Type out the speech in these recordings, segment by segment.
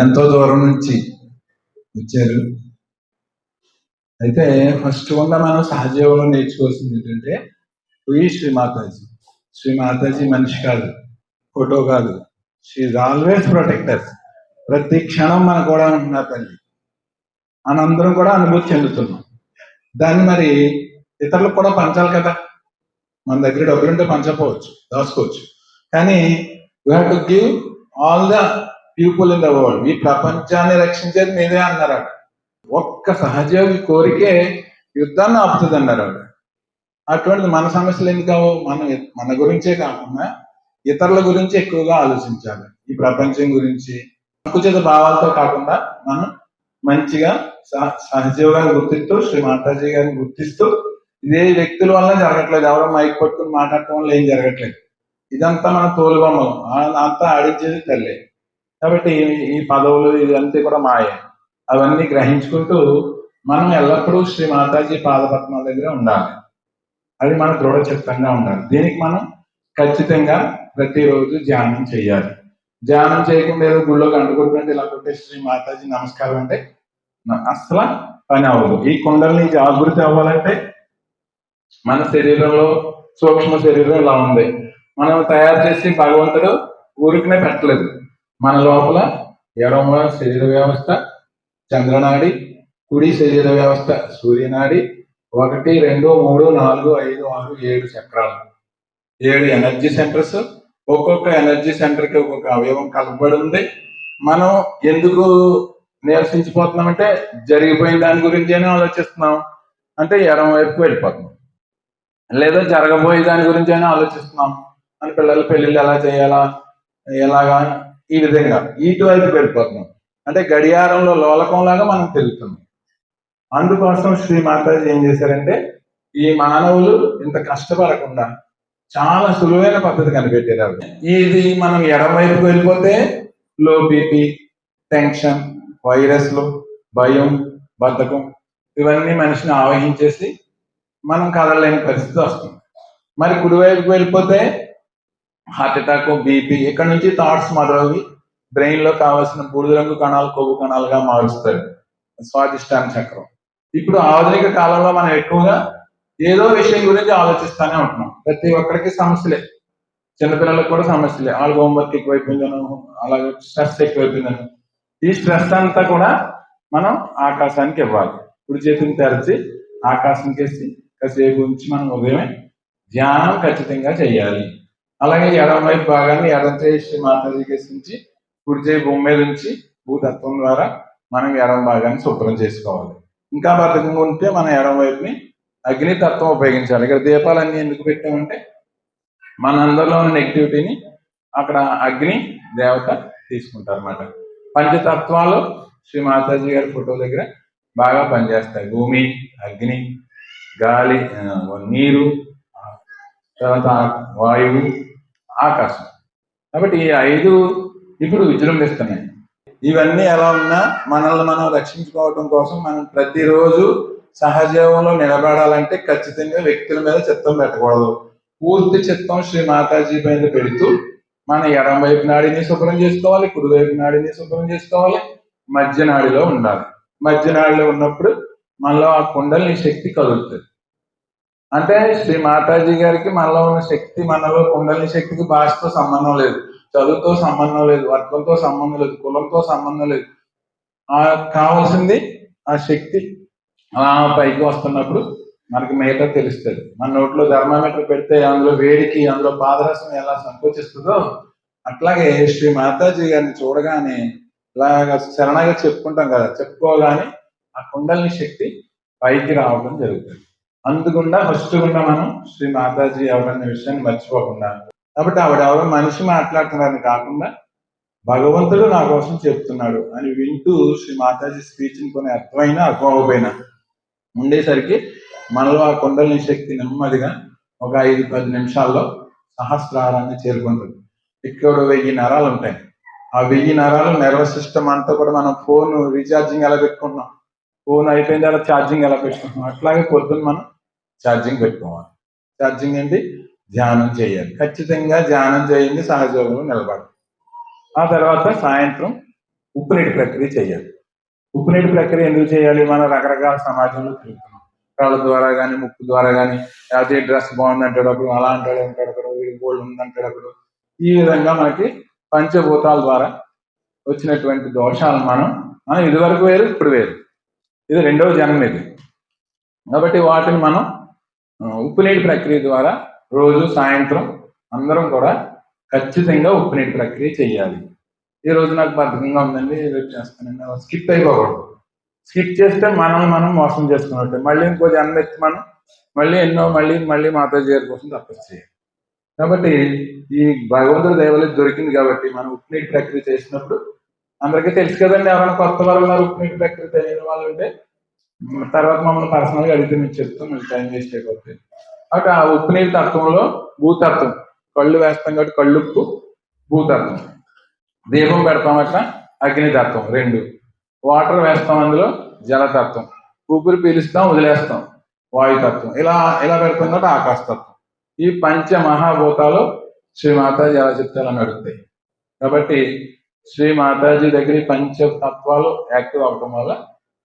ఎంతో దూరం నుంచి వచ్చారు. అయితే ఫస్ట్ కూడా మనం సహజీవంలో నేర్చుకోవాల్సింది ఏంటంటే ఈ శ్రీ మాతాజీ శ్రీ మాతాజీ మనిషి కాదు ఫోటో కాదు. షీఈ్ ఆల్వేస్ ప్రొటెక్టర్ ప్రతి క్షణం మన కూడా ఉంటున్నారు తల్లి. మనందరం కూడా అనుభూతి చెందుతున్నాం. దాన్ని మరి ఇతరులకు కూడా పంచాలి కదా. మన దగ్గర డబ్బులు ఉంటే పంచకపోవచ్చు దాచుకోవచ్చు. కానీ we have to give all the people in the world ఈ ప్రపంచాన్ని రక్షించేది మీదే అన్నారు ఆవిడ. ఒక్క సహజీవి కోరికే యుద్ధాన్ని ఆపుతుంది అన్నారు ఆవిడ అటువంటిది మన సమస్యలు ఎందుకు కావు మనం మన గురించే కాకుండా ఇతరుల గురించి ఎక్కువగా ఆలోచించాలి. ఈ ప్రపంచం గురించి సంకుచిత భావాలతో కాకుండా మనం మంచిగా సహ- సహజీవులను గుర్తిస్తూ శ్రీ మాతాజీ గారిని గుర్తిస్తూ ఇదే వ్యక్తుల వల్ల జరగట్లేదు. ఎవరో మైక్ పట్టుకుని మాట్లాడటం వల్ల ఏం జరగట్లేదు. ఇదంతా మన తోలుబొమ్మలు. ఆ- అంతా ఆడించేది తల్లి. కాబట్టి ఈ- పదవులు ఇదంతా కూడా మాయ. అవన్నీ గ్రహించుకుంటూ మనం ఎల్లప్పుడూ శ్రీ మాతాజీ పాదపద్మాల దగ్గర ఉండాలి. అది మన దృఢ చిత్తంగా ఉండాలి. దీనికి మనం ఖచ్చితంగా ప్రతిరోజు ధ్యానం చేయాలి. ధ్యానం చేయకుండా ఏదో గుళ్ళోకి అంటుకుంటుంటే ఇలా కొట్టే శ్రీ మాతాజీ నమస్కారం అంటే అసలు అస్సలు పని అవ్వదు. ఈ కుండల్ని జాగృతి అవ్వాలంటే మన శరీరంలో సూక్ష్మ శరీరం ఇలా ఉంది. మనం తయారు చేసి భగవంతుడు ఊరికనే పెట్టలేదు. మన లోపల ఎడమ శరీర వ్యవస్థ చంద్రనాడి కుడి శరీర వ్యవస్థ సూర్యనాడి ఒకటి రెండు మూడు నాలుగు ఐదు ఆరు ఏడు చక్రాలు. ఏడు ఎనర్జీ సెంటర్స్ ఒక్కొక్క ఎనర్జీ సెంటర్కి ఒక్కొక్క అవయవం కలపబడి ఉంది. మనం ఎందుకు నిరసించిపోతున్నామంటే జరిగిపోయిన దాని గురించేనే ఆలోచిస్తున్నాం. అంటే ఎడమ వైపుకి వెళ్ళిపోతున్నాం. లేదా జరగబోయే దాని గురించైనా ఆలోచిస్తున్నాం. మన పిల్లల పెళ్ళిళ్ళు ఎలా చేయాలా? ఎలాగా? ఈ విధంగా ఇటువైపు వెళ్ళిపోతున్నాం. అంటే గడియారంలో లోలకంలాగా మనం తిరుగుతున్నాం. అందుకోసం శ్రీ మాతాజీ ఏం చేశారంటే ఈ మానవులు ఇంత కష్టపడకుండా చాలా సులువైన పద్ధతి కనిపెట్టారు ఆవిడ. ఇది మనం ఎడమవైపుకి వెళ్ళిపోతే లో బీపీ టెన్షన్ వైరస్లు భయం బద్ధకం ఇవన్నీ మనిషిని ఆవహించేసి మనం కదలలేని పరిస్థితి వస్తుంది. మరి కుడివైపుకి వెళ్ళిపోతే హార్ట్ అటాక్ బీపీ ఇక్కడ నుంచి థాట్స్ మొదలవి బ్రెయిన్లో కావాల్సిన బూడిద రంగు కణాలు కొవ్వు కణాలుగా మారుస్తారు స్వాదిష్టాన చక్రం. ఇప్పుడు ఆధునిక కాలంలో మనం ఎక్కువగా ఏదో విషయం గురించి ఆలోచిస్తానే ఉంటున్నాం. ప్రతి ఒక్కరికి సమస్యలే. చిన్నపిల్లలకు కూడా సమస్యలే. వాళ్ళ హోంవర్క్ ఎక్కువైపోయిందను అలాగే స్ట్రెస్ ఎక్కువైపోయిందను. ఈ స్ట్రెస్ అంతా కూడా మనం ఆకాశానికి ఇవ్వాలి. ఇప్పుడు చేతిని తెరచి ఆకాశం వేసి కాసేపు ఉంచి మనం ఉదయమే ధ్యానం ఖచ్చితంగా చేయాలి అలాగే ఎడమ వైపు భాగాన్ని ఎడమ చేయి శ్రీ మాతాజీకి వేసించి కుడి చేయి భూమి మీద ఉంచి భూతత్వం ద్వారా మనం ఎడమ భాగాన్ని శుభ్రం చేసుకోవాలి. ఇంకా బద్ధకంగా ఉంటే మనం ఎడమ వైపుని అగ్ని తత్వం ఉపయోగించాలి. ఇక్కడ దీపాలన్నీ ఎందుకు పెట్టామంటే మన అందరిలో ఉన్న నెగిటివిటీని అక్కడ అగ్ని దేవత తీసుకుంటారు అనమాట పంచతత్వాలు శ్రీ మాతాజీ గారి ఫోటో దగ్గర బాగా పనిచేస్తాయి. భూమి అగ్ని గాలి నీరు తర్వాత వాయువు ఆకాశం. కాబట్టి ఈ ఐదు ఇప్పుడు విజృంభిస్తున్నాయి. ఇవన్నీ ఎలా ఉన్నా మనల్ని మనం రక్షించుకోవటం కోసం మనం ప్రతిరోజు సహజీవంలో నిలబడాలంటే ఖచ్చితంగా వ్యక్తుల మీద చిత్తం పెట్టకూడదు. పూర్తి చిత్తం శ్రీ మాతాజీ పైన పెడుతూ మన ఎడం వైపు నాడిని శుభ్రం చేసుకోవాలి కుడివైపు నాడిని శుభ్రం చేసుకోవాలి మధ్య నాడిలో ఉండాలి. మధ్య నాడిలో ఉన్నప్పుడు మనలో ఆ కుండల్ని శక్తి కలుగుతుంది అంటే శ్రీ మాతాజీ గారికి మనలో ఉన్న శక్తి మనలో కుండలిని శక్తికి భాషతో సంబంధం లేదు. చదువుతో సంబంధం లేదు వర్గంతో సంబంధం లేదు కులంతో సంబంధం లేదు. ఆ కావాల్సింది ఆ శక్తి అలా పైకి వస్తున్నప్పుడు మనకి మిగతా తెలుస్తుంది. మన నోట్లో థర్మామీటర్ పెడితే అందులో వేడికి అందులో పాదరసం ఎలా సంకోచిస్తుందో అట్లాగే శ్రీ మాతాజీ గారిని చూడగానే ఇలాగా శరణగా చెప్పుకుంటాం కదా చెప్పుకోగానే ఆ కుండలిని శక్తి పైకి రావడం జరుగుతుంది. అందుకుండా ఫస్ట్ గుండా మనం శ్రీ మాతాజీ ఎవరన్న విషయాన్ని మర్చిపోకుండా. కాబట్టి ఆవిడ ఎవరో మనిషి మాట్లాడుతున్నారని కాకుండా భగవంతుడు నా కోసం చెప్తున్నాడు అని వింటూ శ్రీ మాతాజీ స్పీచ్ని కొన్ని అర్థమైనా అర్థమైపోయినా ఉండేసరికి మనలో ఆ కుండలిని శక్తి నెమ్మదిగా ఒక ఐదు పది నిమిషాల్లో సహస్రారాన్ని చేరుకుంటుంది. ఇక్కడ వెయ్యి నరాలు ఉంటాయి ఆ వెయ్యి నరాలు నర్వస్ సిస్టమ్ అంతా కూడా మనం ఫోన్ రీఛార్జింగ్ ఎలా పెట్టుకుంటున్నాం? ఫోన్ అయిపోయిన తర్వాత ఛార్జింగ్ ఎలా పెట్టుకుంటున్నాం? అట్లాగే పొద్దున్న మనం ఛార్జింగ్ పెట్టుకోవాలి. ఛార్జింగ్ ఏంటి? ధ్యానం చేయాలి. ఖచ్చితంగా ధ్యానం చేయండి సహజంలో నిలబడాలి. ఆ తర్వాత సాయంత్రం ఉప్పు నీటి ప్రక్రియ చేయాలి. ఉప్పు నీటి ప్రక్రియ ఎందుకు చేయాలి? మనం రకరకాల సమాజంలో తిరుగుతున్నాం. కళ్ళ ద్వారా కానీ ముక్కు ద్వారా కానీ లేకపోతే డ్రెస్ బాగుంది అంటాడు అలా అంటాడు అంటాడు అక్కడ వీడి గోల్డ్ ఉంది అంటాడు ఈ విధంగా మనకి పంచభూతాల ద్వారా వచ్చినటువంటి దోషాలు మనం మనం ఇదివరకు వేరు ఇప్పుడు వేరు. ఇది రెండవ జన్మ ఇది. కాబట్టి వాటిని మనం ఉప్పు నీటి ప్రక్రియ ద్వారా రోజు సాయంత్రం అందరం కూడా ఖచ్చితంగా ఉప్పు నీటి ప్రక్రియ చేయాలి ఈ రోజు నాకు బద్ధకంగా ఉందండి రేపు చేస్తానండి. స్కిప్ అయిపోకూడదు. స్కిప్ చేస్తే మనం మనం మోసం చేసుకున్నట్టు. మళ్ళీ ఇంకో జన్మ ఎత్తి మనం మళ్ళీ ఎన్నో మళ్ళీ మళ్ళీ మాతాజీ గారి కోసం తపస్సు చేయాలి. కాబట్టి ఈ భగవంతుడి దైవలు దొరికింది కాబట్టి మనం ఉప్పు నీటి ప్రక్రియ చేసినప్పుడు అందరికీ తెలుసు కదండి ఎవరైనా కొత్త వాళ్ళు ఉన్నారు ఉప్పు నీటి ప్రక్రియ తెలియని వాళ్ళు ఉంటే తర్వాత మమ్మల్ని పర్సనల్గా అడిగితే మేము చెప్తాం మళ్ళీ టైం వేస్ట్ అయిపోతుంది కాబట్టి ఆ ఉప్పు నీటి తత్వంలో భూతత్వం కళ్ళు వేస్తాం కాబట్టి కళ్ళుప్పు భూతత్వం దీపం పెడతాం అట్లా అగ్నితత్వం రెండు. వాటర్ వేస్తాం అందులో జలతత్వం ఊపిరి పీలుస్తాం వదిలేస్తాం. వాయుతత్వం ఇలా ఇలా పెడతాం కాబట్టి ఆకాశతత్వం ఈ పంచ మహాభూతాలు శ్రీమాత మాతాజీ ఎలా చెప్తారని అడుగుతాయి. కాబట్టి శ్రీ మాతాజీ దగ్గర పంచ తత్వాలు యాక్టివ్ అవ్వడం వల్ల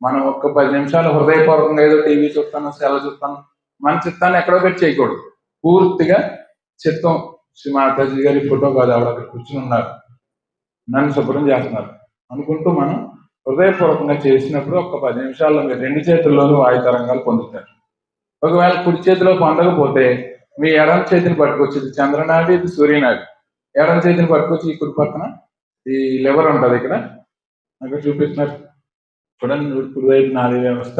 మనం ఒక్క పది నిమిషాలు హృదయపూర్వకంగా ఏదో టీవీ చూస్తాను సెల చూస్తాను మన చిత్తాన్ని ఎక్కడో పెట్టి చేయకూడదు. పూర్తిగా చిత్తం శ్రీ మాతాజీ గారి ఫోటో కాదు ఆవిడ అక్కడ కూర్చుని ఉన్నారు. నన్ను శుభ్రం చేస్తున్నారు. అనుకుంటూ మనం హృదయపూర్వకంగా చేసినప్పుడు ఒక పది నిమిషాల్లో మీరు రెండు చేతుల్లోనూ వాయు తరంగాలు పొందుతారు. ఒకవేళ కుడి చేతిలో పొందకపోతే మీ ఎడం చేతిని పట్టుకొచ్చి ఇది చంద్రనాడి ఇది సూర్యనాడి ఎడం చేతిని పట్టుకొచ్చి ఈ కుడి పక్కన ఈ లెవర్ ఉంటుంది ఇక్కడ. అక్కడ చూపిస్తున్నారు. చూడండి కుడివైపు నాలుగు వ్యవస్థ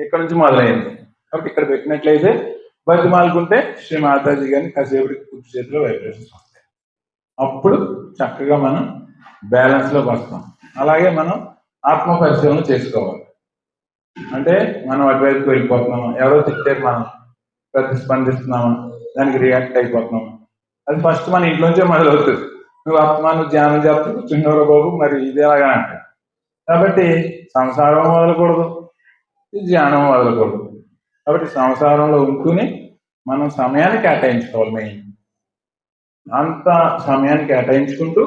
ఇక్కడ నుంచి మొదలైంది. కాబట్టి ఇక్కడ పెట్టినట్లయితే బతిమాలుకుంటే శ్రీ మాతాజీ గారిని కాసేపటికి కుడి చేతిలో వైబ్రేషన్స్ వస్తాయి అప్పుడు చక్కగా మనం బ్యాలెన్స్లో వస్తాం. అలాగే మనం ఆత్మ పరిశీలన చేసుకోవాలి. అంటే మనం అటువైపుకి వెళ్ళిపోతున్నాము ఎవరో తిట్టే మనం. ప్రతిస్పందిస్తున్నాము? దానికి రియాక్ట్ అయిపోతున్నాము అది ఫస్ట్ మన ఇంట్లోంచే మొదలవుతుంది. నువ్వు ఆత్మాను ధ్యానం చేస్తూ కూర్చున్నవరా బాబు మరి ఇది ఎలాగా అంటాడు. కాబట్టి సంసారం వదలకూడదు ధ్యానం వదలకూడదు. కాబట్టి సంసారంలో ఉంటూనే మనం సమయాన్ని కేటాయించుకోవాలి మెయిన్ అంత సమయాన్ని కేటాయించుకుంటూ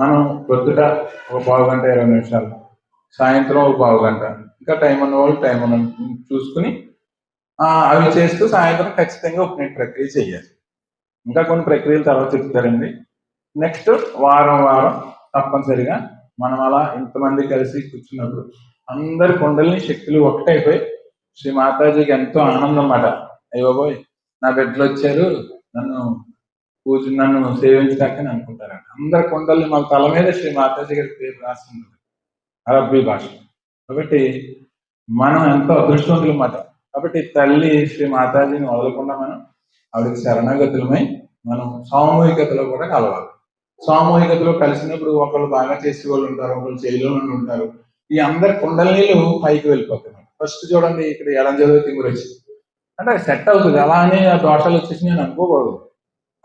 మనం పొద్దుట ఒక పావు గంట ఇరవై నిమిషాలు సాయంత్రం ఒక పావు గంట ఇంకా టైం ఉన్న వాళ్ళు టైం ఉన్న చూసుకుని అవి చేస్తూ సాయంత్రం ఖచ్చితంగా ఒక ప్రక్రియ చేయాలి. ఇంకా కొన్ని ప్రక్రియలు తర్వాత చెప్తారండి. నెక్స్ట్ వారం వారం తప్పనిసరిగా మనం అలా ఇంతమంది కలిసి కూర్చున్నప్పుడు అందరి కొండల్ని శక్తులు ఒకటైపోయి శ్రీ మాతాజీకి ఎంతో ఆనందం అన్నమాట. అయ్యోబోయ్ నా బిడ్డలు వచ్చారు నన్ను పూజ నన్ను సేవించడానికి అనుకుంటారంట. అందరి కొండల్ని మన తల మీద శ్రీ మాతాజీ గారి పేరు రాస్తుంది అరబ్బీ భాష. కాబట్టి మనం ఎంతో అదృష్టవంతులు అన్నమాట. కాబట్టి తల్లి శ్రీ మాతాజీని వదలకుండా మనం ఆవిడకి శరణాగతులమై మనం సామూహికతలో కూడా కలవాలి. సామూహికతలో కలిసినప్పుడు ఒకళ్ళు బాగా చేసే వాళ్ళు ఉంటారు ఒకళ్ళు చేయలో ఉంటారు. ఈ అందరి కుండలీలు పైకి వెళ్ళిపోతున్నారు ఫస్ట్ చూడండి ఇక్కడ ఎలా చదివి తిమ్మురు వచ్చి అంటే సెట్ అవుతుంది. అలా అని ఆ దోషాలు వచ్చేసి నేను అనుకోకూడదు.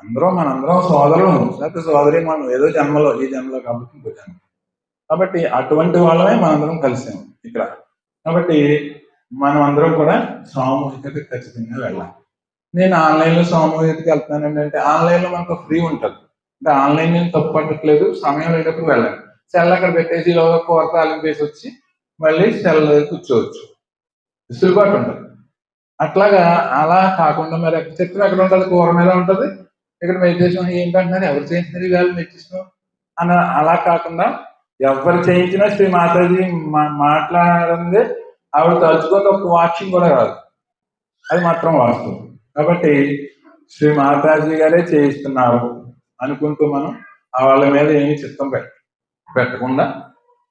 అందరం మనందరం సోదరులు. లేకపోతే సోదరి మనం ఏదో జన్మలో ఈ జన్మలో కాబట్టి ఇంకో జన్మ. కాబట్టి అటువంటి వాళ్ళమే మనందరం కలిసాము ఇక్కడ. కాబట్టి మనం అందరం కూడా సామూహికత ఖచ్చితంగా వెళ్ళాలి. నేను ఆన్లైన్లో సామూహికతకి వెళ్తానండి అంటే ఆన్లైన్లో మనకు ఫ్రీ ఉంటుంది. అంటే ఆన్లైన్ నేను తప్పు పట్టట్లేదు. సమయం లేనప్పుడు వెళ్ళాలి సెల్ అక్కడ పెట్టేసి లోగా కోరత అలింపేసి వచ్చి మళ్ళీ సెల్ కూర్చోవచ్చు. విసులుబాటు ఉంటుంది అట్లాగా అలా కాకుండా మరి ఎక్కడ చిత్రం ఎక్కడ ఉంటుంది కూర మీద ఉంటుంది. ఇక్కడ మెడిటేషన్ ఏంటంటున్నారు? ఎవరు చేయించినారు ఇవాళ మెడిటేషన్ అని అలా కాకుండా ఎవరు చేయించినా శ్రీ మాతాజీ మా- మాట్లాడింది ఆవిడ తలుచుకొని ఒక వాక్యం కూడా కాదు అది మాత్రం వాస్తవం. కాబట్టి శ్రీ మాతాజీ గారే చేయిస్తున్నారు. అనుకుంటూ మనం వాళ్ళ మీద ఏమీ చిత్తం పెట్ట పెట్టకుండా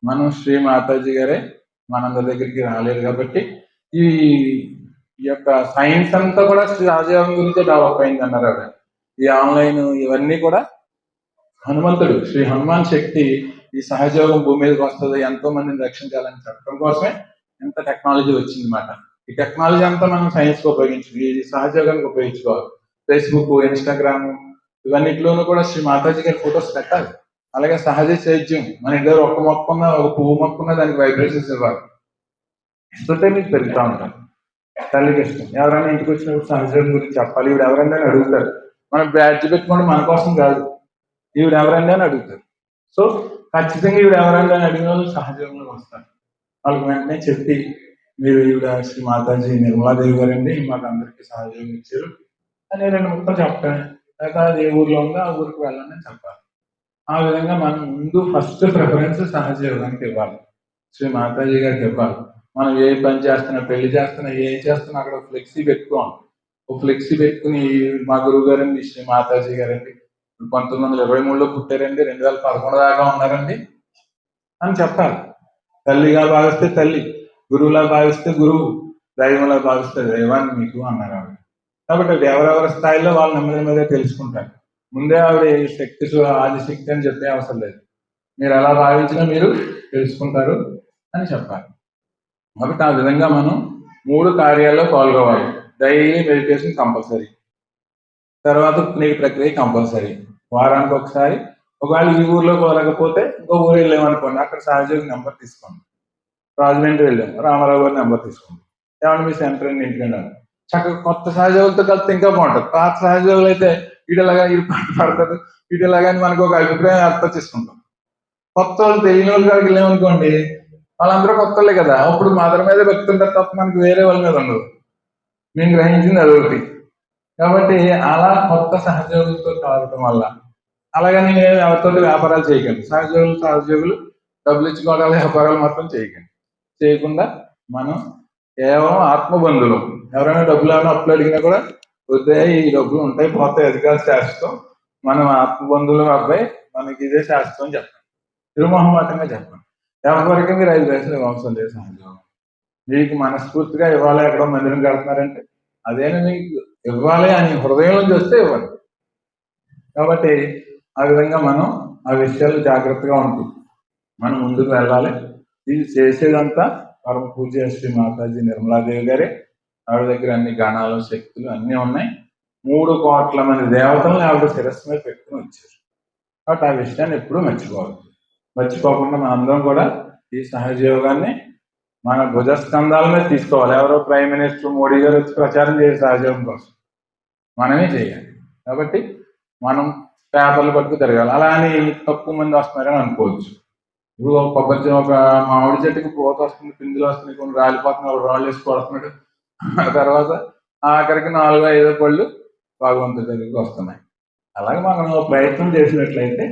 మనం శ్రీ మాతాజీ గారే మనందరి దగ్గరికి రాలేదు కాబట్టి ఈ ఈ యొక్క సైన్స్ అంతా కూడా శ్రీ రాజయోగం గురించే డెవలప్ అయింది అన్నారు ఆవిడ. ఈ ఆన్లైన్ ఇవన్నీ కూడా హనుమంతుడు శ్రీ హనుమాన్ శక్తి ఈ సహజయోగం భూమి మీదకి వస్తుంది ఎంతో మందిని రక్షించాలని చెప్పడం కోసమే ఎంత టెక్నాలజీ వచ్చింది మాట ఈ టెక్నాలజీ అంతా మనం సైన్స్కి ఉపయోగించుకోవాలి ఈ సహజయోగానికి ఉపయోగించుకోవాలి. ఫేస్బుక్ ఇన్స్టాగ్రామ్ ఇవన్నిట్లోనూ కూడా శ్రీ మాతాజీ గారి ఫొటోస్ పెట్టాలి. అలాగే సహజ సేద్యం మన ఇంటి దగ్గర ఒక మొక్క ఉన్న ఒక పువ్వు మొక్క ఉన్న దానికి వైబ్రేషన్స్ ఇవ్వాలి. ఇస్తుంటే మీకు పెరుగుతూ ఉంటారు తల్లికి ఇష్టం. ఎవరైనా ఇంటికి వచ్చినప్పుడు సహజం గురించి చెప్పాలి. ఈవిడ ఎవరైనా అడుగుతారు. మనం బ్యాడ్జ్ పెట్టుకోండి మన కోసం కాదు. ఈవిడ ఎవరైనా అని అడుగుతారు. సో ఖచ్చితంగా ఈవిడ ఎవరైనా అడిగిన వాళ్ళు సహజంగా వస్తారు. వాళ్ళకి వెంటనే చెప్పి మీరు ఈవిడ శ్రీ మాతాజీ నిర్మలాదేవి గారండి. మాకు అందరికీ సహజంగా ఇచ్చారు. అని రెండు ముక్కలు చెప్పాను లేకపోతే అది ఏ ఊర్లో ఉందో ఆ ఊరికి వెళ్ళాలని చెప్పాలి. ఆ విధంగా మనం ముందు ఫస్ట్ ప్రిఫరెన్స్ సహజ యోగానికి ఇవ్వాలి. శ్రీ మాతాజీ గారికి ఇవ్వాలి. మనం ఏ పని చేస్తున్నా పెళ్ళి చేస్తున్నా ఏం చేస్తున్నా అక్కడ ఫ్లెక్సీ పెట్టుకోవాలి. ఒక ఫ్లెక్సీ పెట్టుకుని మా గురువు గారండి శ్రీ మాతాజీ గారండి పంతొమ్మిది వందల ఇరవై మూడులో పుట్టారండి రెండు వేల పదకొండు దాకా ఉన్నారండి అని చెప్పాలి. తల్లిగా భావిస్తే తల్లి గురువులా భావిస్తే గురువు దైవంలా భావిస్తే దైవాన్ని మీకు అన్నారు ఆవిడ. కాబట్టి ఎవరెవరి స్థాయిలో వాళ్ళు నెమ్మది మీద తెలుసుకుంటారు. ముందే ఆవిడ ఈ శక్తి ఆదిశక్తి అని చెప్పే అవసరం లేదు. మీరు ఎలా భావించినా మీరు తెలుసుకుంటారు అని చెప్పాలి. కాబట్టి ఆ విధంగా మనం మూడు కార్యాల్లో పాల్గొవాలి. Daily meditation compulsory. తర్వాత నీటి ప్రక్రియ కంపల్సరీ. వారానికి ఒకసారి. ఒకవేళ ఈ ఊర్లో కోరకపోతే ఇంకో ఊరు వెళ్ళామనుకోండి అక్కడ సహజయోగి నెంబర్ తీసుకోండి. రాజమండ్రి వెళ్ళాము. రామారావు గారి నెంబర్ తీసుకోండి. ఏమన్నా మీ సెంటర్ అండి ఇంటికి చక్కగా కొత్త సహజోగులతో కలిస్తే ఇంకా బాగుంటుంది. పాత సహజోగులు అయితే వీటిలాగా ఇది పడతారు. వీటిలాగా అని మనకు ఒక అభిప్రాయం అర్థం చేసుకుంటాం. కొత్త వాళ్ళు తెలియని వాళ్ళ కాడికి వెళ్ళామనుకోండి వాళ్ళందరూ కొత్త వాళ్ళే కదా. అప్పుడు మదర్ మీద వ్యక్తుంటారు తప్ప మనకి వేరే వాళ్ళ మీద ఉండదు. మేము గ్రహించింది అదొకటి. కాబట్టి అలా కొత్త సహజోగులతో కలగటం వల్ల అలాగని ఎవరితో వ్యాపారాలు చేయకండి సహజోగులు సహజోగులు డబ్బులు ఇచ్చుకోవడాలు వ్యాపారాలు మాత్రం చేయకండి చేయకుండా మనం కేవలం ఆత్మబంధువులు. ఎవరైనా డబ్బులు ఏమైనా అప్పులు అడిగినా కూడా వద్దే ఈ డబ్బులు ఉంటాయి పోతాయి అది కాదు శాశ్వతం మనం ఆత్మబంధువులు అబ్బాయి మనకి ఇదే శాశ్వతం అని చెప్పండి. తిరుమహమాటంగా చెప్పండి. ఎవరికి మీరు ఐదు పైసలు అవసరం లేదు సహజం. మీకు మనస్ఫూర్తిగా ఇవ్వాలి ఎక్కడో మందిరం కడుతున్నారంటే. అదేనా మీకు? ఇవ్వాలి అని హృదయంలో చూస్తే ఇవ్వాలి ఇవ్వండి. కాబట్టి ఆ విధంగా మనం ఆ విషయాలు జాగ్రత్తగా ఉంటుంది మనం ముందుకు వెళ్ళాలి. ఇది చేసేదంతా పరమ పూజ శ్రీ మాతాజీ నిర్మలాదేవి గారే. ఆవిడ దగ్గర అన్ని గానాలు శక్తులు అన్నీ ఉన్నాయి. మూడు కోట్ల మంది దేవతలను ఆవిడ శిరస్సు మీద పెట్టుకుని వచ్చారు. కాబట్టి ఆ విషయాన్ని ఎప్పుడూ మర్చిపోవాలి మర్చిపోకుండా మన అందరం కూడా ఈ సహజయోగాన్ని మన భుజస్కంధాల మీద తీసుకోవాలి. ఎవరో ప్రైమ్ మినిస్టర్ మోడీ గారు వచ్చి ప్రచారం చేసే సహజయోగం కోసం. మనమే చేయాలి. కాబట్టి మనం పేపర్లు పట్టుకు తిరగాలి. అలా అని తక్కువ మంది వస్తున్నారని అనుకోవచ్చు. ఇప్పుడు ఒక కొబ్బరి ఒక మామిడి చెట్టుకి పోత వస్తుంది పిందులు వస్తున్నాయి కొన్ని రాలిపోతున్నాయి ఒక రాళ్ళు వేసి కొడుతున్నాడు. ఆ తర్వాత ఆఖరికి నాలుగో ఐదో పళ్ళు భగవంతుడి దగ్గరికి వస్తున్నాయి అలాగే మనం ప్రయత్నం చేసినట్లయితే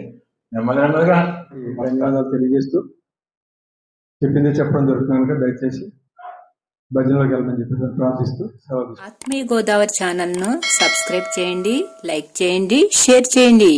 నెమ్మది నెమ్మదిగా ధన్యవాదాలు తెలియజేస్తూ చెప్పింది చెప్పడం కనుక దయచేసి భజనలోకి వెళ్ళమని చెప్పి ప్రార్థిస్తూ. ఆత్మీయ గోదావరి ఛానల్ను సబ్స్క్రైబ్ చేయండి లైక్ చేయండి షేర్ చేయండి